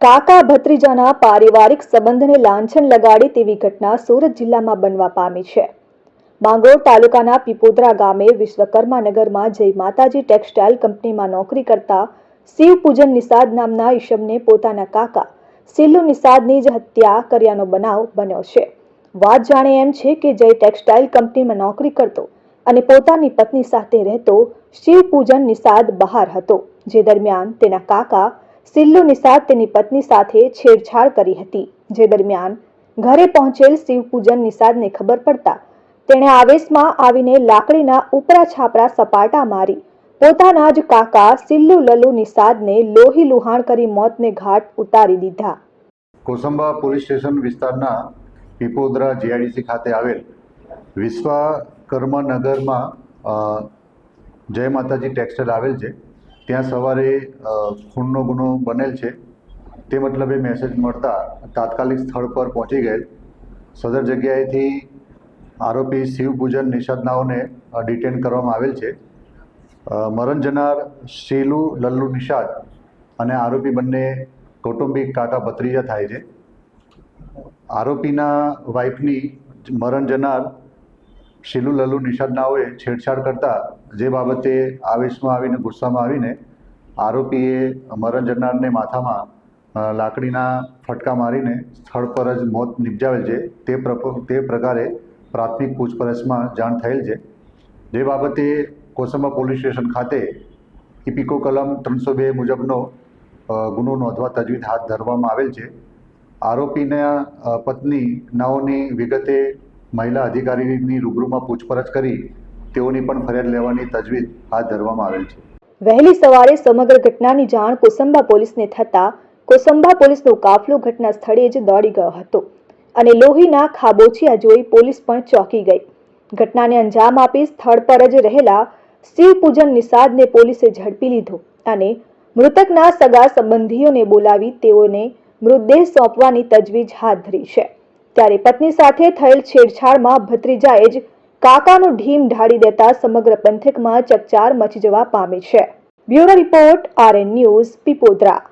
કાકા ભત્રીજાના પારિવારિક સંબંધને લાંછન લગાડે તેવી ઘટના સુરત જિલ્લામાં બનવા પામી છે. માંગરોળ તાલુકાના પીપોદરા ગામે વિશ્વકર્મા નગરમાં જય માતાજી ટેક્સટાઇલ કંપનીમાં નોકરી કરતા શિવ પૂજન નિષાદ નામના ઈશમને પોતાના કાકા સિલ્લુ નિષાદની જ હત્યા કર્યાનો બનાવ બન્યો છે. વાત જાણે એમ છે કે જય ટેક્સટાઇલ કંપનીમાં નોકરી કરતો અને પોતાની પત્ની સાથે રહેતો શિવ પૂજન નિષાદ બહાર હતો, જે દરમિયાન તેના કાકા સિલ્લુ નિષાદ તેની પત્ની સાથે છેડછાડ કરી હતી, જે દરમિયાન ઘરે પહોંચેલ શિવ પૂજન નિષાદને ખબર પડતા તેણે આવેશમાં આવીને લાકડીના ઉપરા છાપરા સપાટા મારી, પોતાના જ કાકા સિલ્લુ લલ્લુ નિષાદને લોહી લુહાણ કરી મોતને ઘાટ ઉતારી દીધા. કોસંબા પોલીસ સ્ટેશન વિસ્તારના પીપોદરા જીઆઈડીસી ખાતે આવેલ વિશ્વકર્મા નગરમાં અ, જય માતાજી ટેક્સટાઇલ આવેલ છે. ત્યાં સવારે ખૂનનો ગુનો બનેલ છે. તે મતલબે મેસેજ મળતા તાત્કાલિક સ્થળ પર પહોંચી ગયેલ. સદર જગ્યાએથી આરોપી શિવ પૂજન નિષાદનાઓને ડિટેન કરવામાં આવેલ છે. મરણ જનાર શીલુ લલ્લુ નિષાદ અને આરોપી બંને કૌટુંબિક કાકા ભત્રીજા થાય છે. આરોપીના વાઇફની મરણ જનાર શીલુ લલ્લુ નિશાનનાઓએ છેડછાડ કરતા જે બાબતે આવેશમાં આવીને ગુસ્સામાં આવીને આરોપીએ મરણ જનારને માથામાં લાકડીના ફટકા મારીને સ્થળ પર જ મોત નિપજાવેલ છે. તે તે પ્રકારે પ્રાથમિક પૂછપરછમાં જાણ થયેલ છે. જે બાબતે કોસંબા પોલીસ સ્ટેશન ખાતે ઇપિકો કલમ ત્રણસો બે મુજબનો ગુનો નોંધવા તજવીજ હાથ ધરવામાં આવેલ છે. આરોપીના પત્ની નાઓની વિગતે મહિલા અધિકારીની રૂબરૂમાં પૂછપરછ કરી તેઓની પણ ફરિયાદ લેવાની તજવીજ હાથ ધરવામાં આવેલ છે. વહેલી સવારે સમગ્ર ઘટનાની જાણ કોસંબા પોલીસને થતા કોસંબા પોલીસનો કાફલો ઘટના સ્થળે જ દોડી ગયો હતો અને લોહીના ખાબોચિયા જોઈ પોલીસ પણ ચોંકી ગઈ. ઘટનાને અંજામ આપી સ્થળ પર જ રહેલા શિવ પૂજન નિષાદને પોલીસે ઝડપી લીધો અને મૃતકના સગા સંબંધીઓને બોલાવી તેઓને મૃતદેહ સોંપવાની તજવીજ હાથ ધરી છે. ત્યારે પત્ની સાથે થયેલ છેડછાડમાં ભત્રીજાએ જ કાકાનો ઢીમ ઢાળી દેતા સમગ્ર પંથકમાં ચકચાર મચી જવા પામી છે. Bureau report RN news Pipodara.